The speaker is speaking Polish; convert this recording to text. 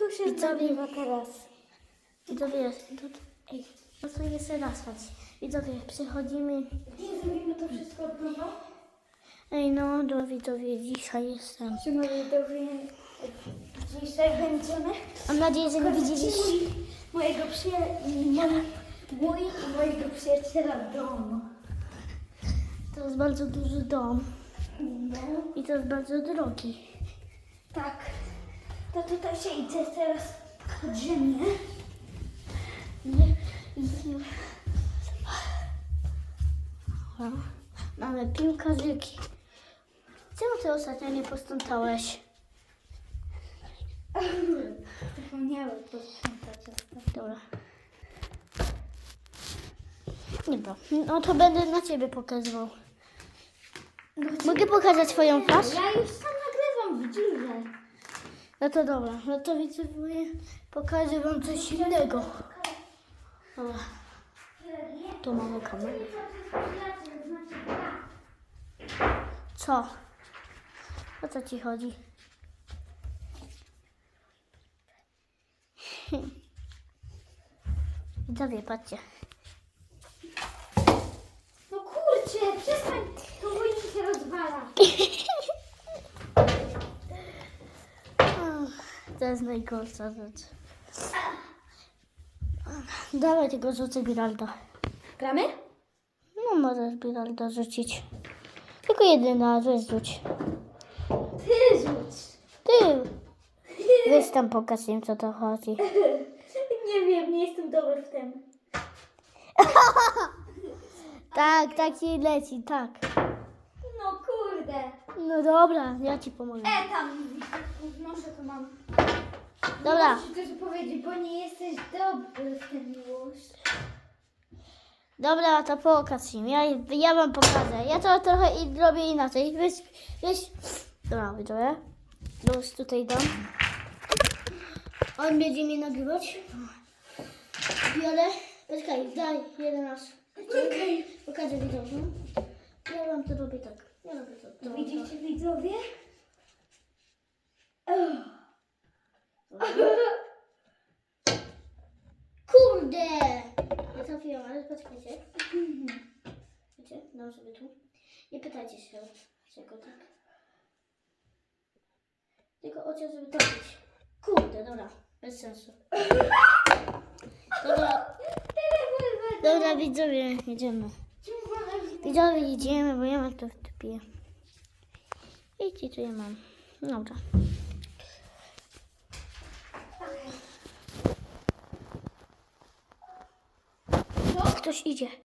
Tu się Widzowie- teraz. Widzowie, to, ej, to co jest raz chodź. Widzowie, przychodzimy. Nie zrobimy to wszystko od nowa? Ej, no, do widzowie, dzisiaj jestem. Siema widzowie, dzisiaj będziemy Mam nadzieję, że nie widzieliście. widzieli mojego przyjaciela, mój i mojego przyjaciela dom. To jest bardzo duży dom No, i to jest bardzo drogi. To tutaj się idzie teraz pod ziemię. Nie, mamy piłkarzyki. Czemu ty ostatnio nie posprzątałeś? Zapomniałem posprzątać. Dobra. Dobra, no to będę na ciebie pokazywał. Mogę pokazać twoją twarz? Ja już sam nagrywam w dziurze. No to dobra, no to widzę, pokażę wam coś innego. Dobra, tu mamy kamerę. Co? O co ci chodzi? Widzowie, patrzcie. No kurczę, przestań, to wojna się rozwala. To jest najgorsza rzecz. Dawaj tego rzucę Biralda. Gramy? No możesz Biralda rzucić. Tylko raz, weź rzuć. Ty rzuć. Ty! Weź tam pokaż im co to chodzi. Nie wiem, nie jestem dobry w tym. Tak, tak ci leci, tak. No kurde. No dobra, ja ci pomogę. E, tam wnoszę to mam. Dobra. Musisz też powiedzieć, bo nie jesteś dobry w tym już. Dobra, to pokaż im. Ja, ja wam pokażę. Ja to trochę i robię inaczej. Weź, weź. Dobra, widzowie. Już tutaj dam. On będzie mnie nagrywać. Biorę. Poczekaj, daj jeden raz. Okej. Pokażę widzom. Ja wam to robię tak. Ja robię to. to Widzicie widzowie? Kurde! Nie trafiłam, ale poczekajcie. Wiecie, dam sobie tu. Nie pytajcie się, czego tak. Tylko chociaż żeby trafić. Kurde, dobra, bez sensu. Dobra, dobra widzowie, jedziemy. Widzowie, jedziemy, bo ja mam to w tupie. Widzicie, co ja mam. Dobra. Ktoś idzie.